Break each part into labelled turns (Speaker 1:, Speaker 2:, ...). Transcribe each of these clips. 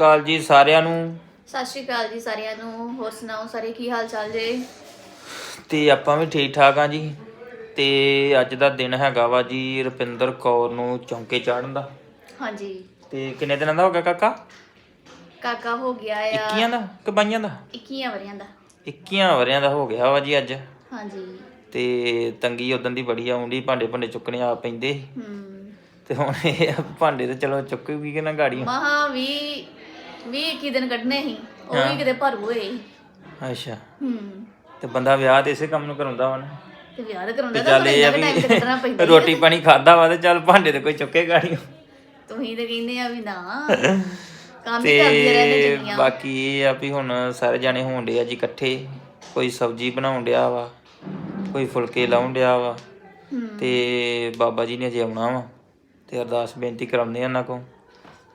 Speaker 1: ਕਾਲ ਜੀ ਸਾਰਿਆਂ ਨੂੰ।
Speaker 2: ਸਤਿ ਸ਼੍ਰੀ ਅਕਾਲ ਜੀ ਸਾਰਿਆਂ ਨੂੰ। ਹੋਰ ਸੁਣਾਓ ਸਾਰੇ ਕੀ ਹਾਲ ਚਾਲ ਜੇ?
Speaker 1: ਤੇ ਆਪਾਂ ਵੀ ਠੀਕ ਠਾਕ ਆ ਜੀ। ਤੇ ਅੱਜ ਦਾ ਦਿਨ ਹੈਗਾ ਵਾ ਜੀ ਰੁਪਿੰਦਰ ਕੌਰ ਨੂੰ ਚੌਂਕੇ ਚਾੜਨ ਦਾ।
Speaker 2: ਹਾਂਜੀ।
Speaker 1: ਤੇ ਕਿੰਨੇ ਦਿਨਾਂ ਦਾ ਹੋ ਗਿਆ ਕਾਕਾ?
Speaker 2: ਕਾਕਾ ਹੋ ਗਿਆ ਆ
Speaker 1: 21 ਦਾ ਕਿ 22 ਦਾ?
Speaker 2: 21 ਵਰਿਆਂ ਦਾ।
Speaker 1: 21 ਵਰਿਆਂ ਦਾ ਹੋ ਗਿਆ ਵਾ ਜੀ ਅੱਜ।
Speaker 2: ਹਾਂਜੀ।
Speaker 1: ਤੇ ਤੰਗੀ ਉਦੋਂ ਦੀ ਬੜੀ ਆਉਂਦੀ ਭਾਂਡੇ ਭੰਡੇ ਚੁੱਕਣੇ ਆ ਪੈਂਦੇ।
Speaker 2: ਹਮ
Speaker 1: ਤੇ ਹੁਣ ਇਹ ਭਾਂਡੇ ਤੇ ਚਲੋ ਚੁੱਕੂਗੀ ਕਿ ਨਾ ਗਾੜੀ
Speaker 2: ਮਹਾ ਵੀ ਵੀ 21 ਦਿਨ ਕੱਢਨੇ ਸੀ ਉਹ ਵੀ ਕਿਤੇ ਭਰ ਹੋਏ ਸੀ।
Speaker 1: ਅੱਛਾ।
Speaker 2: ਹਮ
Speaker 1: ਤੇ ਬੰਦਾ ਵਿਆਹ ਤੇ ਇਸੇ ਕੰਮ ਨੂੰ ਕਰਾਉਂਦਾ ਵਾ ਨਾ
Speaker 2: ਤੇ ਵਿਆਹ
Speaker 1: ਤੇ
Speaker 2: ਤਾਂ ਕਰਾਉਂਦਾ
Speaker 1: ਚੱਲ
Speaker 2: ਤਾਂ
Speaker 1: ਇਹ ਆ
Speaker 2: ਟਾਈਮ ਤੇ ਕੱਢਣਾ
Speaker 1: ਵੀ
Speaker 2: ਪੈਂਦਾ।
Speaker 1: ਰੋਟੀ ਪਾਣੀ ਖਾਦਾ ਵਾ ਤੇ ਚੱਲ ਭਾਂਡੇ ਤੇ ਕੋਈ ਚੁੱਕੇ ਗਾੜੀ।
Speaker 2: ਤੁਸੀਂ ਤੇ ਕਹਿੰਦੇ ਆ ਵੀ ਨਾ ਕੰਮ ਹੀ ਕਰਦੀਆਂ ਰਹਿੰਦੇ
Speaker 1: ਤੇ
Speaker 2: ਚੰਗੀਆਂ।
Speaker 1: ਬਾਕੀ ਇਹ ਆ ਵੀ ਹੁਣ ਸਾਰੇ ਜਾਣੇ ਹੋਣ ਡਏ ਆ ਜੀ ਇਕੱਠੇ ਕੋਈ ਸਬਜ਼ੀ ਬਣਾਉਣ ਡਿਆ ਵਾ ਕੋਈ ਫੁਲਕੇ ਲਾਉਣ ਡਿਆ ਵਾ। ਤੇ ਬਾਬਾ ਜੀ ਨੇ ਅਜੇ ਆਉਣਾ ਵਾ ਤੇ ਅਰਦਾਸ ਬੇਨਤੀ ਕਰਾਉਂਦੇ ਆ ਉਹਨਾਂ ਕੋ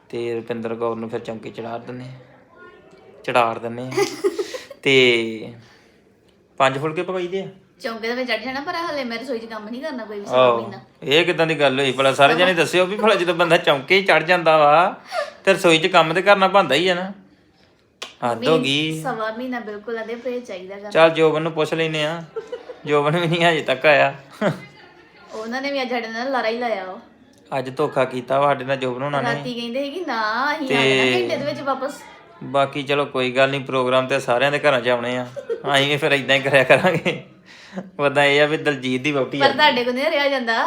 Speaker 1: ਤੇ ਰੁਪਿੰਦਰ ਕੌਰ ਨੂੰ ਫਿਰ ਚੌਂਕੇ ਚੜਾ ਦਿੰਦੇ ਚੜਾੜ ਆ ਤੇ ਪੰਜ ਫੁਲਕੇ ਪਕਾਈਦੇ ਆ?
Speaker 2: ਚੌਂਕੇ ਦੇ ਵਿੱਚ ਚੜ ਜਾਣਾ ਪਰ ਹਲੇ ਮੈਂ ਰਸੋਈ 'ਚ ਕੰਮ ਨਹੀਂ ਕਰਨਾ ਕੋਈ ਵੀ ਸਾਰਾ
Speaker 1: ਆਹੋ
Speaker 2: ਮਹੀਨਾ।
Speaker 1: ਇਹ ਕਿਦਾਂ ਦੀ ਗੱਲ ਹੋਈ? ਭਲਾ ਸਾਰੇ ਜਣੇ ਦੱਸਿਓ ਵੀ ਭਲਾ ਜਦੋਂ ਬੰਦਾ ਚੌਂਕੇ ਚੜ ਜਾਂਦਾ ਵਾ ਤੇ ਰਸੋਈ 'ਚ ਕੰਮ ਤੇ ਕਰਨਾ ਬੰਦਾ ਹੀ ਆ ਨਾ। ਹੱਦ ਹੋ ਗਈ।
Speaker 2: ਸਵਾ ਮਹੀਨਾ ਬਿਲਕੁਲ ਅਦੇ ਪਰੇ ਚਾਹੀਦਾ ਗਾ
Speaker 1: ਚੱਲ ਜੋਬਨ ਨੂੰ ਪੁੱਛ ਲੈਨੇ ਆ ਜੋਬਨ ਵੀ ਨਹੀਂ ਹਜੇ ਤੱਕ ਆਇਆ।
Speaker 2: ਉਹਨਾਂ ਨੇ ਵੀ ਅੱਜ ਸਾਡੇ ਨਾਲ ਲਾਰਾ ਹੀ ਲਾਇਆ ਉਹ
Speaker 1: ਅੱਜ ਧੋਖਾ ਕੀਤਾ ਵਾ ਸਾਡੇ ਨਾਲ ਜੋਬਨ ਹੋਣਾ ਨੇ
Speaker 2: ਰਾਤੀ ਕਹਿੰਦੇ ਸੀ ਕਿ ਨਾ ਅਸੀਂ ਆ ਜਾਣਾ ਘੰਟੇ ਦੇ ਵਿੱਚ ਵਾਪਸ।
Speaker 1: ਬਾਕੀ ਚਲੋ ਕੋਈ ਗੱਲ ਨਹੀਂ ਪ੍ਰੋਗਰਾਮ ਤੇ ਸਾਰਿਆਂ ਦੇ ਘਰਾਂ 'ਚ ਆਉਣੇ ਆ। ਅਸੀਂ ਵੀ ਫਿਰ ਇਦਾਂ ਹੀ ਕਰਿਆ ਕਰਾਂਗੇ। ਉਦਾਂ ਇਹ ਆ ਵੀ ਦਲਜੀਤ ਦੀ ਵਹੁਟੀ ਆ
Speaker 2: ਪਰ ਤੁਹਾਡੇ ਕੋਲ ਨਹੀਂ ਰਿਹਾ ਜਾਂਦਾ।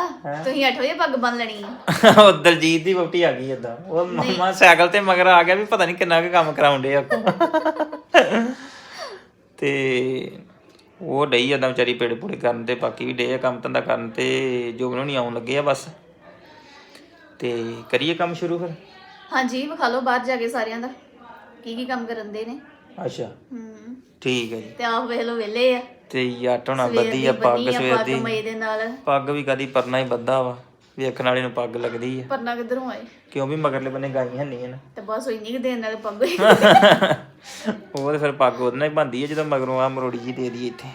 Speaker 2: ਤੁਸੀਂ 8 ਵਜੇ ਪੱਗ ਬੰਨ ਲੈਣੀ ਆ।
Speaker 1: ਉਹ ਦਲਜੀਤ ਦੀ ਵਹੁਟੀ ਆ ਗਈ ਏਦਾਂ। ਉਹ ਮਮਾ ਸਾਈਕਲ ਤੇ ਮਗਰ ਆ ਗਿਆ ਵੀ ਪਤਾ ਨਹੀਂ ਕਿੰਨਾ ਕੁ ਕੰਮ ਕਰਾਉਂਦੇ ਆ ਤੇ ਉਹ ਡਈ ਏਦਾਂ ਵਿਚਾਰੀ ਪੇੜ ਪੂੜੇ ਕਰਨ ਤੇ ਬਾਕੀ ਵੀ ਡੇ ਆ ਕੰਮ ਧੰਦਾ ਕਰਨ ਤੇ ਜੋਬਨ ਨਹੀਂ ਆਉਣ ਲੱਗੇ ਆ ਬਸ। ਤੇ ਕਰੀਏ ਕੰਮ ਸ਼ੁਰੂ ਫਿਰ?
Speaker 2: ਹਾਂਜੀ ਵਿਖਾ ਲਓ ਬਾਹਰ ਜਾ ਕੇ ਸਾਰਿਆਂ ਦਾ। ਕੀ ਕੀ ਕੰਮ ਕਰਨ ਦੇ ਨੇ?
Speaker 1: ਅੱਛਾ।
Speaker 2: ਹੂੰ।
Speaker 1: ਠੀਕ ਹੈ ਜੀ।
Speaker 2: ਤੇ ਆਪ ਵੇਖ ਲਓ ਵੇਲੇ ਆ।
Speaker 1: ਤੇ ਯਾਟ ਹੋਣਾ ਬੱਦੀ ਆ ਪੱਗ
Speaker 2: ਆ
Speaker 1: ਸਵੇਰ ਦੀ।
Speaker 2: ਮਈ ਦੇ ਨਾਲ।
Speaker 1: ਪੱਗ ਵੀ ਕਦੀ ਪਰਨਾ ਹੀ ਬੱਧਾ ਵਾ ਵੇਖਣ ਵਾਲੇ ਨੂੰ ਪੱਗ ਲੱਗਦੀ ਆ।
Speaker 2: ਪਰਨਾ ਕਿੱਧਰੋਂ ਆਏ?
Speaker 1: ਕਿਉਂ ਵੀ ਮਗਰਲੇ ਬੰਨੇ ਗਾਈਆਂ ਨਹੀਂ ਨਾ।
Speaker 2: ਤੇ ਬਸ ਉਹ ਇੰਨੀ ਕੁ ਦੇਰ ਨਾਲ ਪੱਗ ਹੋਈ
Speaker 1: ਉਹ ਤੇ ਫਿਰ ਪੱਗ ਉਹਦੇ ਨਾਲ ਹੀ ਬੰਦੀ ਹੈ ਜਦੋਂ ਮਗਰੋਂ ਆ ਮਰੋੜੀ ਜੀ ਦੇ ਦੀ ਇੱਥੇ।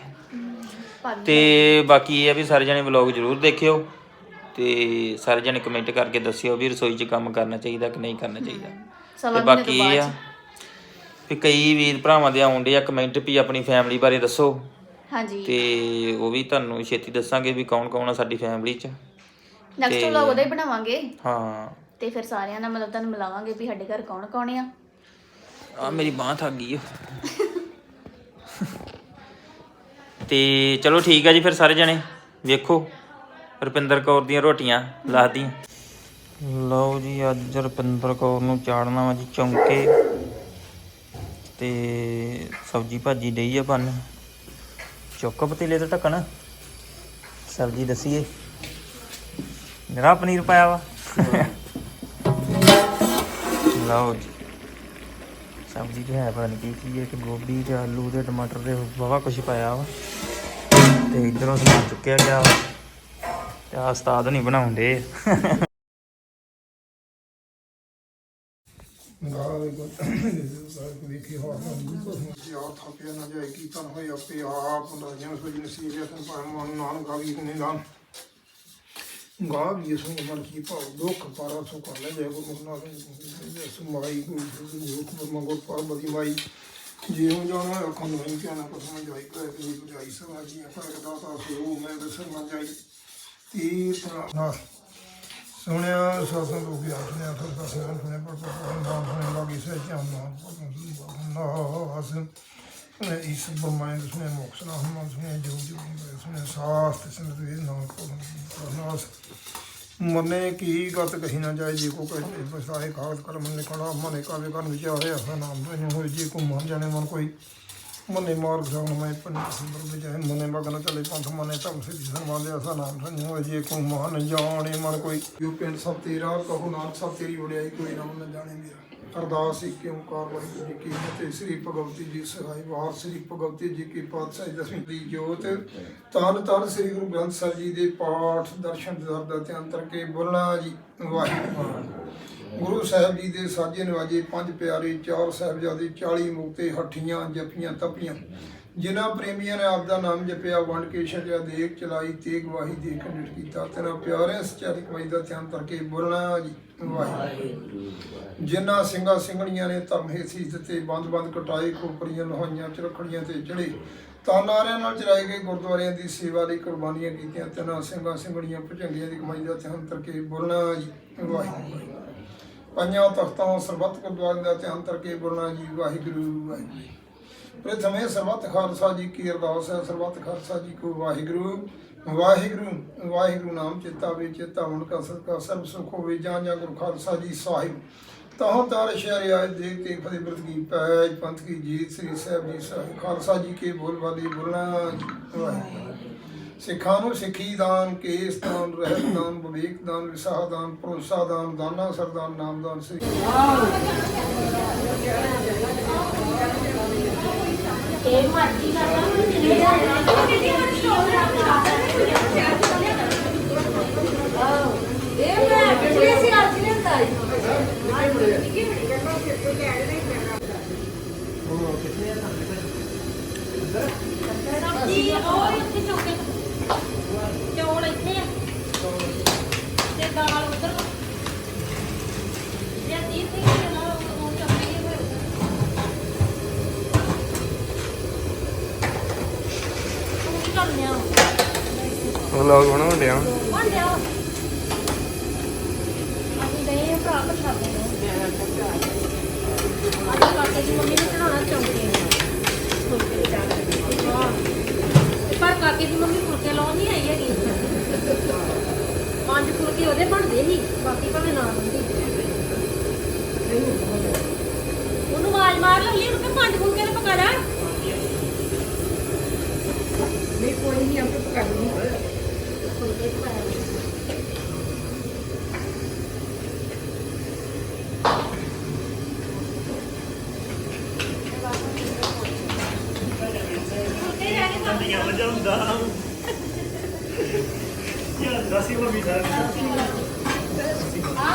Speaker 1: ਤੇ ਬਾਕੀ ਇਹ ਆ ਵੀ ਸਾਰੇ ਜਣੇ ਵਲੌਗ ਜ਼ਰੂਰ ਦੇਖਿਓ। ਤੇ ਸਾਰੇ ਜਣੇ ਕਮੈਂਟ ਕਰਕੇ ਦੱਸਿਓ ਵੀ ਰਸੋਈ 'ਚ ਕੰਮ ਕਰਨਾ ਚਾਹੀਦਾ ਕਿ ਨਹੀਂ ਕਰਨਾ ਚਾਹੀਦਾ। ਤੇ ਬਾਕੀ ਇਹ ਆ ਵੀ ਕਈ ਵੀਰ ਭਰਾਵਾਂ ਦੇ ਆਉਂਦੇ ਆ ਕਮੈਂਟ ਵੀ ਆਪਣੀ ਫੈਮਿਲੀ ਬਾਰੇ ਦੱਸੋ।
Speaker 2: ਹਾਂਜੀ।
Speaker 1: ਤੇ ਉਹ ਵੀ ਤੁਹਾਨੂੰ ਛੇਤੀ ਦੱਸਾਂਗੇ ਵੀ ਕੌਣ ਕੌਣ ਆ ਸਾਡੀ ਫੈਮਿਲੀ 'ਚ।
Speaker 2: ਨੈਕਸਟ ਵਲੌਗ ਉਹਦਾ ਹੀ ਬਣਾਵਾਂਗੇ।
Speaker 1: ਹਾਂ।
Speaker 2: ਤੇ ਫਿਰ ਸਾਰਿਆਂ ਨਾਲ ਮਤਲਬ ਤੁਹਾਨੂੰ ਮਿਲਾਵਾਂਗੇ ਵੀ ਸਾਡੇ ਘਰ ਕੌਣ ਕੌਣ ਆ।
Speaker 1: ਆ ਮੇਰੀ ਬਾਹ ਥੱਕ ਗਈ ਓ। ਤੇ ਚਲੋ ਠੀਕ ਆ ਜੀ ਫਿਰ ਸਾਰੇ ਜਣੇ। ਵੇਖੋ। ਰੁਪਿੰਦਰ ਕੌਰ ਦੀਆਂ ਰੋਟੀਆਂ ਲਾਦੀਆਂ ਲਓ ਜੀ, ਅੱਜ ਰੁਪਿੰਦਰ ਕੌਰ ਨੂੰ ਚਾੜਨਾ ਵਾ ਜੀ ਚੌਂਕੇ। ਤੇ ਸਬਜੀ ਭਾਜੀ ਡਈ ਆ ਬਣ ਚੁੱਕ ਪਤੀਲੇ ਤੇ ਢੱਕਣ। ਸਬਜੀ ਦਸੀਏ। ਨਿਰਾ ਪਨੀਰ ਪਾਇਆ ਵਾ। ਲਓ ਜੀ। ਸਬਜ਼ੀ ਤੇ ਹੈ ਪਤਾ ਨਹੀਂ ਕੀ ਕੀ ਹੈ ਕਿ ਗੋਭੀ ਤੇ ਆਲੂ ਤੇ ਟਮਾਟਰ ਤੇ ਬਹੁਤ ਕੁਝ ਪਾਇਆ ਵਾ। ਤੇ ਇਧਰੋਂ ਸਮਾਨ ਚੁੱਕਿਆ ਗਿਆ ਵਾ। ਤੇ ਆ ਉਸਤਾਦ ਨਹੀਂ ਬਣਾਉਂਦੇ
Speaker 3: ਗਾਵੇ ਕੋ ਵੇਖੀ ਹੋ ਜੀ ਆ ਥਾਪਿਆ ਨਾ ਜਾਏ ਕੀ ਤਨ ਹੋਏ ਆਪੇ ਆਪ ਦਾ ਜਨ ਸੋਈ ਨਸੀਬ ਤਨ ਪਰ ਮਨ ਨਾਮ ਗਾਵੀ ਨੇ ਨਾਮ ਗਾਵੀ ਸੋ ਮਨ ਕੀ ਪਾਉ ਦੁੱਖ ਪਾਰਾ ਸੋ ਕਰ ਲੈ ਜੇ ਕੋ ਮੁਖਨਾ ਸੁਮਾਈ ਕੋ ਦੁੱਖ ਮੰਗੋ ਪਰਬਤੀ ਮਾਈ ਜੀਉ ਜਾਣਾ ਅੱਖਾਂ ਨੂੰ ਨਹੀਂ ਕਿਹਾ ਨਾ ਪਸਮਾ ਜਾਈ ਕਰ ਕੀ ਬੁਝਾਈ ਸਵਾ ਜੀ ਕਰ ਦਾਤਾ ਸੋ ਮੈਂ ਦਸਰ ਮਨ ਜਾਈ। ਤੀਰ ਨਾ, ਸੁਣਿਆ ਸਾਸਾਂ ਤੋਂ ਵੀ ਸੁਣਿਆ ਫਿਰ ਤਾਂ ਸੁਣਿਆ ਪਰ ਪਰ ਨਾਮ ਸੁਣਿਆ ਲੱਗੀ ਸੇ ਚਾਹ ਨਾ ਨਾ ਅਸ ਸੁਣਿਆ, ਇਸ ਬਰਮਾਇਨ ਸੁਣਿਆ, ਮੋਕਸ ਨਾ ਹਮ ਸੁਣਿਆ, ਜੋ ਜੋ ਸੁਣਿਆ, ਸਾਸ ਤੇ ਸੰਤ ਵੀ ਨਾ ਨਾਸ ਮਨੇ ਕੀ ਗਤ ਕਹੀ ਨਾ ਜਾਏ, ਜੇ ਕੋ ਕਹੇ ਬਸਾਏ ਖਾਤ ਕਰਮ ਨੇ ਮਨੇ ਕਾਵੇ ਕਰਨ ਵਿਚਾਰੇ ਅਸਾਂ ਨਾਮ ਧਨ ਹੋਏ ਜੇ ਕੋ ਮਨ ਜਾਣੇ ਮਨ ਕੋਈ। ਮਨੇ ਮਾਰਗ ਸਾਉਣ ਮੈਂ ਪੰਨ ਸੰਦਰ ਵਿਜੈ ਮਨੇ ਮਗਨ ਚਲੇ ਪੰਥ ਮਨੇ ਤਮ ਸਿੱਧੀ ਸਰਮਾਨ ਦੇ ਅਸਾਂ ਨਾਮ ਧਨ ਹੋਏ ਜੇ ਕੋ ਮਨ ਜਾਣੇ ਮਨ ਕੋਈ ਜੋ ਪਿੰਡ ਸਭ ਤੇਰਾ, ਕਹੋ ਨਾਮ ਸਭ ਤੇਰੀ ਵਡਿਆਈ, ਕੋਈ ਨਾਮ ਨਾ ਜਾਣੇ ਮੇਰਾ। ਅਰਦਾਸ ਇੱਕ ਓੰਕਾਰ ਵਾਹਿਗੁਰੂ ਜੀ ਕੀ ਫਤਿਹ? ਸ੍ਰੀ ਭਗਵਤੀ ਜੀ ਸਹਾਈ ਵਾਰ, ਸ੍ਰੀ ਭਗਵਤੀ ਜੀ ਕੀ ਪਾਤਸ਼ਾਹੀ ਦਸਵੀਂ ਦੀ ਜੋਤ। ਤਨ ਤਨ ਸ੍ਰੀ ਗੁਰੂ ਗ੍ਰੰਥ ਸਾਹਿਬ ਜੀ ਦੇ ਪਾਠ, ਦਰਸ਼ਨ, ਦਰਦਾ ਤੇ ਅੰਤਰ ਕੇ ਬੋਲਣਾ ਜੀ, ਵਾਹਿਗੁਰੂ ਗੁਰੂ ਸਾਹਿਬ ਜੀ ਦੇ ਸਾਜੇ ਨਵਾਜੇ ਪੰਜ ਪਿਆਰੇ, ਚਾਰ ਸਾਹਿਬਜ਼ਾਦੇ 40 ਮੁਕਤੇ ਹੱਠੀਆਂ ਜਪੀਆਂ ਤਪੀਆਂ, ਜਿਨ੍ਹਾਂ ਪ੍ਰੇਮੀਆਂ ਨੇ ਆਪ ਦਾ ਨਾਮ ਜਪਿਆ, ਵੰਡ ਕੇ ਛਕਿਆ ਦੇਖ ਚਲਾਈ ਤੇ ਗਵਾਹੀ ਦੇ ਕੇ ਨਿਟ ਕੀਤਾ। ਤੇਰਾ ਪਿਆਰੇ ਸਚਾਰੀ ਕਮਾਈ ਦਾ ਧਿਆਨ ਕਰਕੇ ਬੋਲਣਾ ਜੀ, ਵਾਹਿਗੁਰੂ। ਜਿਨ੍ਹਾਂ ਸਿੰਘਾਂ ਸਿੰਘਣੀਆਂ ਨੇ ਧਰਮ ਹੇਸੀ ਦਿੱਤੇ ਬੰਦ ਬੰਦ ਕਟਾਏ ਖੋਪਰੀਆਂ ਲੋਹਾਈਆਂ ਚਰਖੜੀਆਂ ਤੇ ਚੜੇ ਤਾਨਾਰਿਆਂ ਨਾਲ ਚਲਾਏ ਗਏ ਗੁਰਦੁਆਰਿਆਂ ਦੀ ਸੇਵਾ ਲਈ ਕੁਰਬਾਨੀਆਂ ਕੀਤੀਆਂ। ਤਿੰਨਾਂ ਸਿੰਘਾਂ ਸਿੰਘਣੀਆਂ ਭੁਜੰਗੀਆਂ ਦੀ ਕਮਾਈ ਦਾ ਧਿਆਨ ਕਰਕੇ ਬੋਲਣਾ ਜੀ, ਵਾਹਿਗੁਰੂ। ਪੰਜਾਂ ਤਖਤਾਂ ਸਰਬੱਤ ਗੁਰਦੁਆਰਿਆਂ ਦਾ ਧਿਆਨ ਕੇ ਬੋਲਣਾ ਜੀ, ਵਾਹਿਗੁਰੂ ਵਾਹਿਗੁਰੂ ਪ੍ਰਥਮੇ ਸਰਬੱਤ ਖਾਲਸਾ ਜੀ ਕੀ ਅਰਦਾਸ ਹੈ, ਸਰਬੱਤ ਖਾਲਸਾ ਜੀ ਕੋ ਵਾਹਿਗੁਰੂ। ਵਾਹਿਗੁਰੂ ਵਾਹਿਗੁਰੂ ਨਾਮ ਚੇਤਾ ਵੇ ਚੇਤਾ ਹੁਣ ਕਾ ਸਦਕਾ ਸਰਬ ਸੁਖ ਹੋਵੇ, ਜਾਂ ਜਾਂ ਗੁਰੂ ਖਾਲਸਾ ਜੀ ਸਾਹਿਬ। ਤਹਾਂ ਤਾਰ ਸ਼ਹਿਰ ਆਏ, ਦੇਖ ਤੇ ਫਤਿਹ ਬਿਰਤ ਕੀ ਪੈਜ ਪੰਥ ਕੀ ਜੀਤ ਸ੍ਰੀ ਸਾਹਿਬ ਜੀ ਸਾਹਿਬ। ਖਾਲਸਾ ਜੀ ਕੇ ਬੋਲ ਵਾਲੀ ਬੋਲਣਾ ਵਾਹਿਗੁਰੂ। ਸਿੱਖਾਂ ਨੂੰ ਸਿੱਖੀ ਦਾਨ ਕੇਸ ਦਾਨ ਰਹਿਤ ਦਾਨ ਵਿਵੇਕ ਦਾਨ ਵਿਸਾਹ ਦਾਨ ਭਰੋਸਾ ਦਾਨ ਦਾਨਾ ਸਰਦਾਨ ਨਾਮਦਾਨ ਸ੍ਰੀ
Speaker 2: ਇਹ ਮੈਂ ਪਿਛਲੇ ਸਾਲ ਚ ਲਿਆਂਦਾ ਸੀ
Speaker 4: ਸਬਜ਼ੀ ਉਹ ਇੱਥੇ ਚੌਕੇ ਚੌਲ ਇੱਥੇ ਆ? ਤੇ ਦਾਲ ਉਧਰ ਜੇ ਦੀ ਤੇ ਨਾ ਉਹ ਚੱਪੀ ਹੋਏ ਤੂੰ ਕੀ ਕਰਨਿਆ
Speaker 5: ਵਲੌਗ ਬਣਾਉਣ ਡਿਆ
Speaker 4: ਲਿਆ ਅਸੀਂ ਗਏ ਆ ਭਰਾ ਪ੍ਰਸ਼ਾਦੇ ਨੂੰ ਅੱਜ ਕਾਕੇ ਦੀ ਮੰਮੀ ਨੇ ਚੜਾਉਣਾ ਚੌਂਕੇ ਫੁਲਕੇ ਤੇ ਚਾਹ ਕਰਕੇ ਹਾਂ ਤੇ ਪਰ ਕਾਕੇ ਦੀ ਮੰਮੀ ਫੁਲਕੇ ਲਾਉਣ ਨਹੀਂ ਆਈ ਹੈਗੀ ਫੁਲਕੇ ਉਹਦੇ ਬਣਦੇ ਸੀ ਬਾਕੀ ਭਾਵੇਂ ਨਾ ਬੰਦੀ ਉਹਨੂੰ ਆਵਾਜ਼ ਮਾਰ ਲਈ ਉਹਨੂੰ ਕਿ ਪੰਜ ਫੁਲਕੇ ਤੇ ਪਕਾ ਲੈ। ਨਹੀਂ ਕੋਈ ਨਹੀਂ ਆਪੇ ਪਕਾ ਲੂੰਗੀ ਫੁਲਕੇ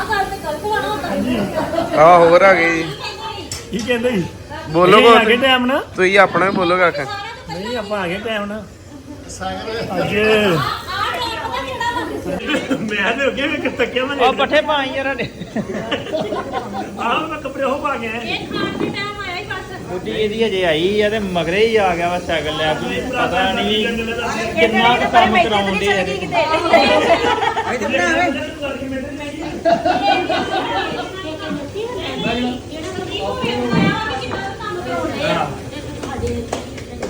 Speaker 4: ਗੱਲ ਤੇ ਗਲਤ ਨਾ ਹੁੰਦਾ
Speaker 5: ਆ ਹੋਰ ਆ ਗਏ ਜੀ।
Speaker 6: ਕੀ ਕਹਿੰਦੇ ਸੀ
Speaker 5: ਬੋਲੋ
Speaker 6: ਇਹ ਆ ਗਏ ਟਾਈਮ ਨਾ?
Speaker 5: ਤੁਸੀਂ ਆਪਣਾ ਵੀ ਬੋਲੋ ਕੱਖ
Speaker 6: ਨਹੀਂ ਆਪਾਂ ਆ ਗਏ ਟਾਈਮ ਨਾ। ਅੱਜ ਮੈਂ ਤੇ ਅੱਗੇ ਵੀ ਤੱਕਿਆ ਮੈਂ
Speaker 1: ਉਹ ਪੱਠੇ ਪਾਈ ਯਾਰ
Speaker 6: ਆਹ ਮੈਂ ਕੱਪੜੇ ਉਹ ਪਾ
Speaker 4: ਇਹ ਖਾਣ ਦੇ ਟਾਈਮ ਬਸ
Speaker 1: ਬੁੱਢੀ ਇਹਦੀ ਅਜੇ ਆਈ ਆ ਤੇ ਮਗਰੇ ਹੀ ਆ ਗਿਆ ਵਾ ਸਾਈਕਲ ਲੈ ਕੇ ਪਤਾ ਨਹੀਂ ਕਿੰਨਾ ਕੁ ਕੰਮ ਕਰਾਉਂਦੇ ਆ ਇਹਦੇ।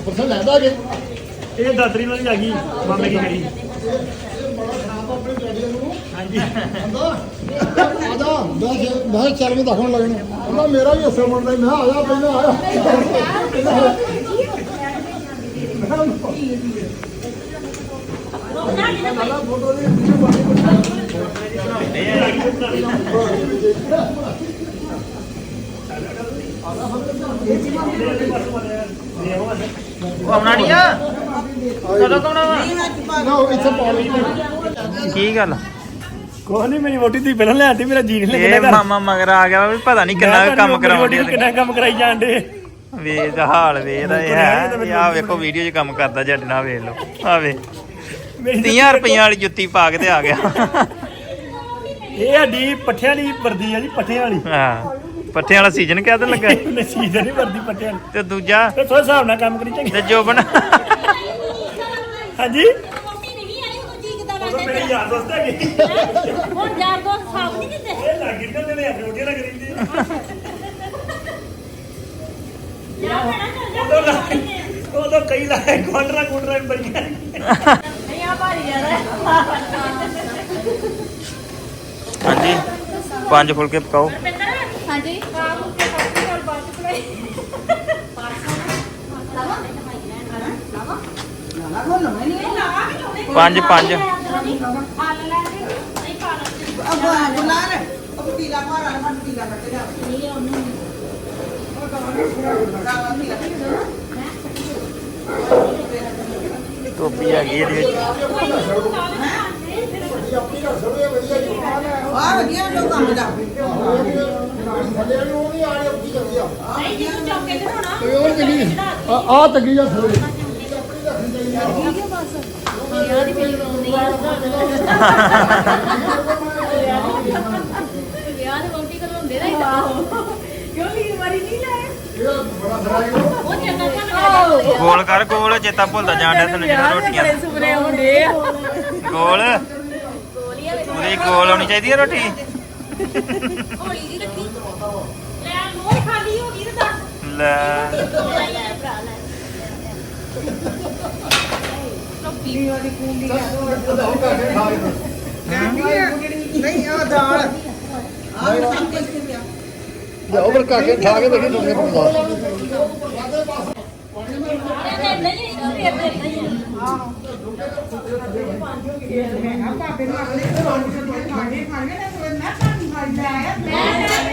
Speaker 3: ਪਰਸੋਂ ਲੈਂਦਾ ਜੇ
Speaker 6: ਇਹ ਦਾਤਰੀ ਵਾਲੀ ਆ ਗਈ, ਮਾਮੇ ਕੀ ਕਰੀ
Speaker 3: ਆਦਾ ਮੈਂ ਚੱਲ ਮੈਂ ਦਖਣ ਲੱਗਣਾ ਕਹਿੰਦਾ ਮੇਰਾ ਵੀ? ਹਿੱਸਾ ਬਣਦਾ ਮੈਂ ਕਿਹਾ ਆ ਜਾ ਪਹਿਲਾਂ ਆਇਆ
Speaker 1: ਉਹ ਆਉਣਾ ਨਹੀਂ ਆ
Speaker 3: ਨਾ ਇੱਥੇ ਪਾ ਲਈ
Speaker 1: ਕੀ ਗੱਲ?
Speaker 6: ਕੋਹ ਨਹੀਂ ਮੇਰੀ ਵੋਟੀ ਦੀ ਪਹਿਲਾਂ ਲੈਂਦੀ ਮੇਰਾ ਜੀ ਨਹੀਂ
Speaker 1: ਇਹ ਮਾਮਾ ਮਗਰ ਆ ਗਿਆ ਵਾ ਪਤਾ ਨਹੀਂ ਕਿੰਨਾ ਕੁ ਕੰਮ ਕਰਾਉਂਦੇ
Speaker 6: ਕਿੰਨਾ ਕੰਮ ਕਰਾਈ ਜਾਂਦੇ
Speaker 1: ਵੇਖ ਦਾ ਹਾਲ ਵੇਖ ਦਾ ਇਹ ਆ ਵੇਖੋ ਵੀਡੀਓ 'ਚ ਕੰਮ ਕਰਦਾ ਜੱਟ ਨਾਲ ਵੇਖ ਲਓ। ਆ ਵੇ 30 ਰੁਪਈਆਂ ਵਾਲੀ ਜੁੱਤੀ ਪਾ ਕੇ ਤੇ ਆ ਗਿਆ।
Speaker 6: ਇਹ ਸਾਡੀ ਪੱਠਿਆਂ ਵਾਲੀ ਵਰਦੀ ਆ ਜੀ ਪੱਠਿਆਂ ਵਾਲੀ।
Speaker 1: ਹਾਂ। ਪੱਠਿਆਂ ਵਾਲਾ ਸੀਜ਼ਨ ਤੇ ਲੱਗਾ?
Speaker 6: ਨਸੀਬ ਨਹੀਂ ਵਰਦੀ ਪੱਠਿਆਂ ਵਾਲੀ।
Speaker 1: ਤੇ ਦੂਜਾ?
Speaker 6: ਤੇ ਥੋੜਾ ਹਿਸਾਬ ਨਾਲ ਕੰਮ ਕਰੀ ਚੰਗੀ।
Speaker 1: ਤੇ ਜੋਬਨ?
Speaker 6: ਹਾਂਜੀ
Speaker 4: ਮੰਮੀ ਨਹੀਂ ਆਈ ਉਹ ਜੀ ਕਿਦਾਂ
Speaker 6: ਉਹ ਮੇਰੇ
Speaker 4: ਲੱਗਦਾ
Speaker 6: ਯਾਰ ਦੋਸਤ ਹੈਗੇ
Speaker 4: ਹੁਣ ਯਾਰ ਦੋਸਤ ਸਾਫ਼ ਨਹੀਂ ਕਿਤੇ
Speaker 6: ਇਹ ਲੱਗ ਗਏ ਤੇ ਮੇਰੇ ਰੋਟੀਆਂ ਲੱਗ ਰਹੀ
Speaker 4: ਜਾ ਭੈਣਾ ਚੱਲ ਜਾ
Speaker 6: ਉਦੋਂ ਲੱਗ- ਉਦੋਂ ਕਈ ਲੱਗ ਕੁਆਂਟਰਾ ਕੁਆਂਟਰਾ ਬੜੀਆਂ
Speaker 4: ਨਹੀਂ ਆ ਭਾਰੀ ਜ਼ਿਆਦਾ
Speaker 1: ਹਾਂਜੀ ਪੰਜ ਫੁਲਕੇ ਪਕਾਓ
Speaker 2: ਹਾਂਜੀ
Speaker 1: ਪੰਜ ਪੰਜ ਟੋਪੀ ਹੈਗੀ ਇਹਦੇ ਵਿੱਚ।
Speaker 3: ਆਪਣੀ ਘਰ ਸਭੇ ਵਧੀਆ ਜੀ
Speaker 7: ਆ ਵਧੀਆ ਲੋ ਕੰਮ ਦਾ
Speaker 3: ਆ ਤੱਕੀ ਜਾ ਥੱਲੇ?
Speaker 2: ਵਿਆਹ ਦੀ ਮੇਰੀ ਰੋਂਦੀ ਵਿਆਹ ਦੇ ਵੋਟੀ ਕਰਵਾਉਂਦੇ ਨਾ
Speaker 4: ਕਿਉਂ ਲੀਰ ਵਾਰੀ ਨਹੀਂ ਲਾਏ ਉਹ ਚੰਗਾ ਚੰਗਾ
Speaker 1: ਗੋਲ ਕਰ, ਗੋਲ, ਚੇਤਾ ਭੁੱਲਦਾ ਜਾਣ ਡਿਆ ਤੈਨੂੰ ਜਿਹੜਾ ਰੋਟੀਆਂ।
Speaker 4: ਸੁਪਨੇ ਹੁੰਦੇ ਆ
Speaker 1: ਗੋਲ। ਪੂਰੀ ਗੋਲ ਹੋਣੀ ਚਾਹੀਦੀ ਹੈ ਰੋਟੀ।
Speaker 4: ਹੌਲੀ ਜੀ ਰੱਖੀ ਲੈ ਮੋਹ ਖਾਲੀ ਹੋ ਗਈ ਤੇ ਦੱਸ
Speaker 1: ਲੈ।
Speaker 7: ਨਹੀਂ ਆ ਦਾਲ ਆ। ਸਭ ਕੁਝ ਪਿਆ
Speaker 3: ਜਾਓ ਪਰ ਕਾਕੇ ਠਾ ਕੇ ਦੇਖੀ ਤੁਹਾਡੇ ਕੋਲ
Speaker 4: ਨਹੀਂ ਫੇਰ ਫੇਰ ਨਹੀਂ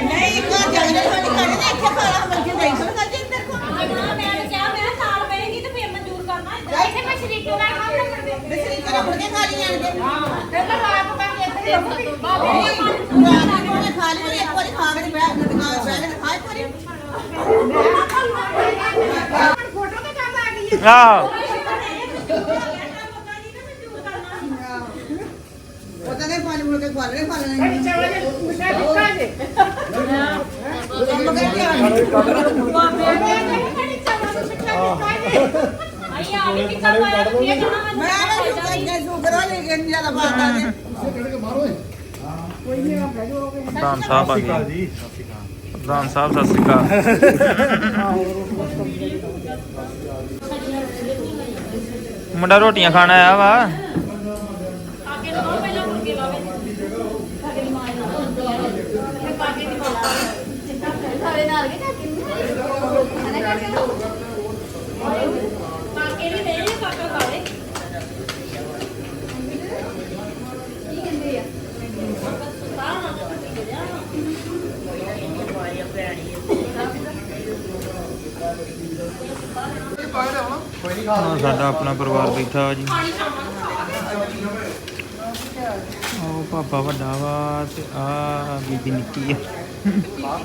Speaker 7: ਨਹੀਂ ਕੋ ਜਾਈਦਾ ਸਾਡੀ ਖਾਣੇ ਨੇ ਇੱਥੇ ਖਾਣਾ ਮੰਗੇ ਨਹੀਂ ਸਰ ਕਰ ਜਿੰਦਰ ਕੋ
Speaker 4: ਅਗਲਾ ਮੈਂ ਤਾਂ ਕਿਹਾ ਮੈਂ ਸਾਲ ਪਏਗੀ ਤੇ ਫੇਰ ਮਨਜ਼ੂਰ ਕਰਨਾ ਇੱਥੇ ਮੈਂ ਸ਼ਰੀਕੇ ਨਾਲ ਖਾਣ ਲੱਗ ਪਈ
Speaker 7: ਬਿਸਰੀ ਕਰ ਆਪਣੇ ਖਾ ਲਈ ਜਾਣਗੇ
Speaker 4: ਤੇ ਮੈਂ ਰਾਤ ਤੱਕ ਇੱਥੇ ਰਹੂੰਗੀ
Speaker 7: ਰਾਤ ਨੂੰ ਉਹਨੇ ਖਾ ਲਈ ਇੱਕ ਵਾਰੀ ਖਾ ਕੇ ਬੈਠ ਦੁਕਾਨ ਬੈਠ ਕੇ ਖਾ ਇੱਕ
Speaker 4: ਫੋਟੋ ਤੇ ਕੰਮ ਆ ਗਈ
Speaker 1: ਆਹ।
Speaker 7: ਉਹਦਾ ਨੇ ਪੰਜ ਮੁੜ ਕੇ ਖਵਾ ਲੈਣੇ ਖਾ ਲੈਣੇ ਕੰਮ ਕਰਕੇ ਆ
Speaker 4: ਆਈ ਆ ਵੀ ਕੰਮ ਆ ਰਹੀ ਹੈ ਜਣਾ
Speaker 7: ਮੈਂ ਨਾ ਸ਼ੂਗਰ ਕੇ ਸ਼ੂਗਰ ਵਾਲੇ ਕਿ ਜ਼ਿਆਦਾ ਬਾਤਾਂ ਨੇ
Speaker 1: ਪ੍ਰਧਾਨ ਸਾਹਿਬ ਆ ਗਏ। ਪ੍ਰਧਾਨ ਸਾਹਿਬ ਸਤਿ ਸ਼੍ਰੀ ਅਕਾਲ। ਮੁੰਡਾ ਰੋਟੀਆਂ ਖਾਣ ਆਇਆ ਵਾ।
Speaker 2: ਦੀ ਦੀ ਸਾਰੇ ਨਾਲ। ਕੇ ਕਾਕੇ ਨੂੰ ਹਨਾ ਕਾਕੇ ਨੂੰ ਕੀ ਕਹਿੰਦੇ ਆ?
Speaker 1: ਹਾਂ ਸਾਡਾ ਆਪਣਾ ਪਰਿਵਾਰ ਬੈਠਾ ਜੀ। ਉਹ ਪਾਪਾ ਵੱਡਾ ਵਾ ਤੇ ਆ ਬੀਬੀ ਨਿੱਕੀ ਆ।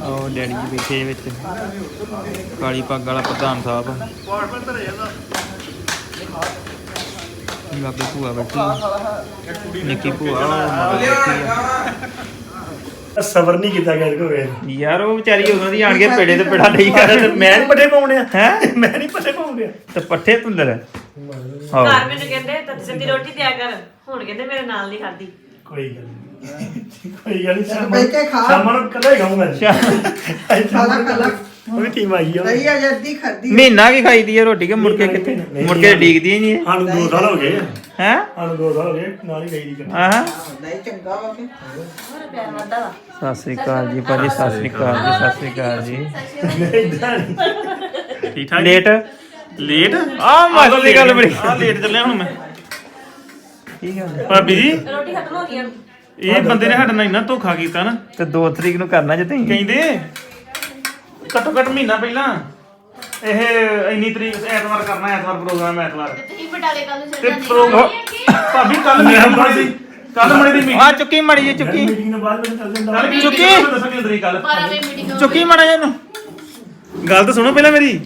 Speaker 1: ਉਹ ਡੈਡੀ ਜੀ ਬੈਠੇ ਵਿੱਚ। ਕਾਲੀ ਪੱਗ ਵਾਲਾ ਪ੍ਰਧਾਨ ਸਾਹਿਬ ਲਾਗੇ ਭੂਆ ਬੈਠੀ। ਨਿੱਕੀ ਭੂਆ ਮਗਰ ਬੈਠੀ ਆ
Speaker 6: ਸਬਰ ਨਹੀਂ ਕੀਤਾ ਗਿਆ ਕੋ ਵੇਰ
Speaker 1: ਯਾਰ ਉਹ ਵਿਚਾਰੀ ਉਦੋਂ ਦੀ ਆਣ ਕੇ ਪੇੜੇ ਤੇ ਪੇੜਾ ਨਹੀਂ ਕਰ
Speaker 6: ਮੈਂ ਨਹੀਂ ਪੱਠੇ ਪਾਉਣੇ ਆ।
Speaker 1: ਹੈ?
Speaker 6: ਮੈਂ ਨਹੀਂ ਪੱਠੇ ਪਾਉਂਦੇ
Speaker 1: ਤੇ ਪੱਠੇ ਤੁੰਦਰ
Speaker 8: ਘਰ ਮੈਨੂੰ ਕਹਿੰਦੇ ਤੱਤੀ ਸੰਦੀ ਰੋਟੀ ਦਿਆ ਕਰ। ਹੁਣ ਕਹਿੰਦੇ ਮੇਰੇ ਨਾਲ ਨਹੀਂ ਖਾਦੀ
Speaker 6: ਕੋਈ ਗੱਲ ਨਹੀਂ ਕੋਈ ਗੱਲ ਨਹੀਂ
Speaker 7: ਬਹਿ ਕੇ ਖਾ।
Speaker 6: ਸ਼ਾਮਾਂ ਨੂੰ ਕਦੇ ਖਾਊਂਗਾ।
Speaker 7: ਖਾਲਾ ਖਾਲਾ
Speaker 6: ਉਹ ਵੀ ਟੀਮ ਆਈ ਆ।
Speaker 1: ਮਹੀਨਾ ਕੀ ਖਾਈਦੀ ਹੈ ਰੋਟੀ ਕਿ ਮੁੜ ਕੇ ਕਿੱਥੇ ਮੁੜ ਕੇ ਡੀਕਦੀ ਹੀ ਨਹੀਂ
Speaker 6: ਸਾਨੂੰ ਦੋ ਸਾਲ ਹੋ ਗਏ ਆ।
Speaker 1: ਹੈ?
Speaker 6: ਸਾਨੂੰ ਦੋ ਸਾਲ ਹੋ ਗਏ ਨਾਲ ਹੀ ਗਈ ਦੀ ਕਰ
Speaker 1: ਹਾਂ
Speaker 7: ਨਹੀਂ ਚੰਗਾ ਵਾ ਕੇ
Speaker 2: ਹੋਰ ਪਿਆਰ ਵੱਧਦਾ ਵਾ
Speaker 1: ਸਤਿ ਸ੍ਰੀ ਅਕਾਲ ਜੀ ਭਾਜੀ ਸਤਿ ਸ੍ਰੀ ਅਕਾਲ ਜੀ ਸਤਿ ਸ੍ਰੀ ਅਕਾਲ ਜੀ।
Speaker 6: ਇਦਾਂ ਨਹੀਂ।
Speaker 9: ਠੀਕ ਠਾਕ
Speaker 1: ਲੇਟ?
Speaker 9: ਲੇਟ?
Speaker 1: ਆ ਮਾਸਟਰ ਦੀ ਗੱਲ ਬੜੀ।
Speaker 9: ਆ ਲੇਟ ਚੱਲਿਆ ਹੁਣ ਮੈਂ।
Speaker 1: ਠੀਕ ਹੈ
Speaker 9: ਭਾਬੀ ਜੀ?
Speaker 8: ਰੋਟੀ ਖਤਮ ਹੋ ਗਈ ਆ।
Speaker 9: ਇਹ ਬੰਦੇ ਨੇ ਸਾਡੇ ਨਾਲ ਇੰਨਾ ਧੋਖਾ ਕੀਤਾ ਨਾ।
Speaker 1: ਤੇ 2 ਤਰੀਕ ਨੂੰ ਕਰਨਾ ਜੇ ਤੁਸੀਂ।
Speaker 9: ਕਹਿੰਦੇ ਘੱਟੋ ਘੱਟ ਮਹੀਨਾ ਪਹਿਲਾਂ। ਇਹ ਇੰਨੀ ਤਰੀਕ ਐਤਵਾਰ ਕਰਨਾ ਐਤਵਾਰ ਪ੍ਰੋਗਰਾਮ ਐਤਵਾਰ।
Speaker 2: ਤੇ ਤੁਸੀਂ ਬਟਾਲੇ ਕੱਲ ਨੂੰ
Speaker 9: ਤੇ
Speaker 2: ਚੱਲ
Speaker 9: ਪ੍ਰੋਗਰਾਮ ਭਾਬੀ ਕੱਲ ਮੀਟਿੰਗ ਸੀ ਕੱਲ ਮਣੀ ਦੀ ਮੀਟਿੰਗ।
Speaker 1: ਆ ਚੁੱਕੀ ਮੜੀ ਜੀ ਚੁੱਕੀ।
Speaker 6: ਮੀਟਿੰਗ ਤੋਂ ਬਾਅਦ ਮੈਨੂੰ ਚੱਲ ਜਾਂਦਾ।
Speaker 9: ਕੱਲ
Speaker 1: ਚੁੱਕੀ।
Speaker 9: ਦੱਸਾਂ ਕਿ ਤਰੀਕ ਕੱਲ
Speaker 2: 12 ਵਜੇ ਮੀਟਿੰਗ
Speaker 1: ਚੁੱਕੀ ਮੜਾ ਜੀ ਨੂੰ
Speaker 9: ਗੱਲ ਤਾਂ ਸੁਣੋ ਪਹਿਲਾਂ ਮੇਰੀ।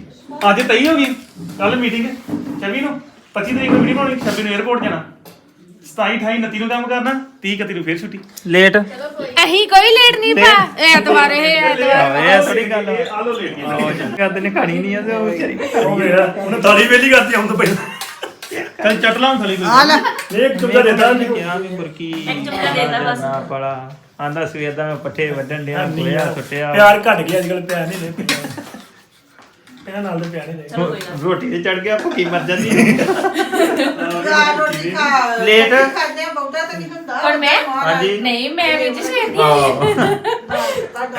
Speaker 9: ਅੱਜ ਤਈ ਹੋ ਗਈ। ਕੱਲ ਮੀਟਿੰਗ 26 ਨੂੰ 25 ਤਰੀਕ ਨੂੰ ਮੀਟਿੰਗ ਹੋਣੀ। 26 ਨੂੰ 에어ਪੋਰਟ ਜਾਣਾ। 27 28 29 ਨੂੰ ਕੰਮ ਕਰਨਾ। 30 31 ਨੂੰ ਫੇਰ ਛੁੱਟੀ।
Speaker 1: ਲੇਟ
Speaker 2: ਅਹੀਂ ਕੋਈ ਲੇਟ ਨਹੀਂ ਪਾ ਐਤਵਾਰ ਇਹ ਐਤਵਾਰ।
Speaker 1: ਇਹ ਥੋੜੀ ਗੱਲ ਆ।
Speaker 9: ਆ ਲੋ ਲੇਟ
Speaker 1: ਕਰਦੇ ਨੇ ਖਾਣੀ ਨਹੀਂ ਆ ਤੇ ਉਹ ਵਿਚਾਰੀ ਨੇ
Speaker 6: ਹੋ ਗਿਆ ਉਹਨੇ ਥਾਲੀ ਵੇਲੀ ਕਰਤੀ ਆਉਣ ਤੋਂ ਪਹਿਲਾਂ।
Speaker 9: ਕੱਲ ਚਟ ਲਾਉਂ ਥਲੀ
Speaker 7: ਆ ਲੈ।
Speaker 6: ਇੱਕ ਚੁੱਕਾ ਦੇਦਾ ਨਹੀਂ
Speaker 1: ਕਿਹਾ ਵੀ ਮੁਰਕੀ
Speaker 8: ਚਮਚਾ ਦੇ ਦਿੱਤਾ ਬਸ।
Speaker 1: ਨਾ ਪੜਾ ਆਂਦਾ ਸਵੇਰ ਦਾ ਮੈਂ ਪੱਠੇ ਵੱਢਣ ਡਿਆ ਕੁਲਿਆ ਸੁੱਟਿਆ।
Speaker 6: ਪਿਆਰ ਘਟ ਗਿਆ ਅੱਜ ਕੱਲ ਪਿਆਰ ਨਹੀਂ ਦੇ ਪਿਆਰ ਨਾਲ ਦੇ ਪਿਆਰ ਨਹੀਂ ਦੇ
Speaker 8: ਕੋਈ
Speaker 1: ਰੋਟੀ ਤੇ ਚੜ ਗਿਆ ਭੁੱਖੀ ਮਰ ਜਾਂਦੀ ਹੈ।
Speaker 7: ਰੋਟੀ ਖਾ
Speaker 1: ਲੇਟ।
Speaker 7: ਕਰਦੇ
Speaker 2: ਹੁਣ ਮੈਂ?
Speaker 1: ਹਾਂਜੀ।
Speaker 2: ਨਹੀਂ ਮੈਂ ਵਿੱਚ ਸਵੇਰ ਦੀ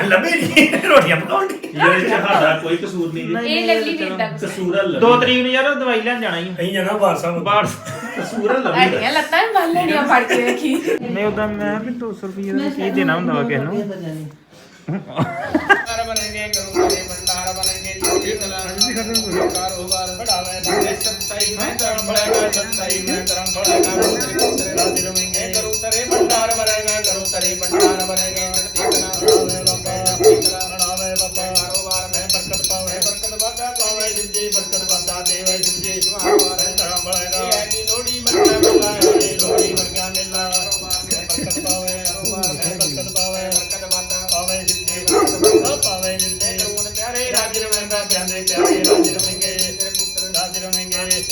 Speaker 6: ਲੱਭੇ ਨਹੀਂ ਰੋਟੀਆਂ ਪਕਾਉਣ ਦੀ।
Speaker 9: ਇਹਦੇ ਚ ਸਾਡਾ ਕੋਈ ਕਸੂਰ ਨਹੀਂ ਜੀ।
Speaker 2: ਇਹ ਲੱਲੀ ਵੀ ਇਦਾਂ
Speaker 9: ਕਸੂਰ ਹੈ
Speaker 1: ਦੋ ਤਰੀਕ ਨੂੰ ਯਾਰ ਦਵਾਈ ਲੈਣ ਜਾਣਾ ਹੀ।
Speaker 6: ਕਈ ਜਗ੍ਹਾ ਬਾਰ ਸਾਹਿਬ।
Speaker 1: ਬਾਹਰ
Speaker 9: ਕਸੂਰ ਹੈ ਲੱਭੀ
Speaker 2: ਅੜੀਆਂ ਲੱਤਾਂ ਬੰਨ ਲੈਣੀਆਂ ਫੜ ਕੇ ਰੱਖੀ
Speaker 1: ਨਹੀਂ ਉਦਾਂ ਮੈਂ ਵੀ 200 ਰੁਪਏ ਦਾ ਕੀ ਦੇਣਾ ਹੁੰਦਾ ਵਾ ਕਿਸੇ ਨੂੰ।
Speaker 3: ਕਰੂ ਤਰੇ ਭੰਡਾਰ ਭਰੇਗਾ ਕਰੂ ਤਰੇ ਭੰਡਾਰ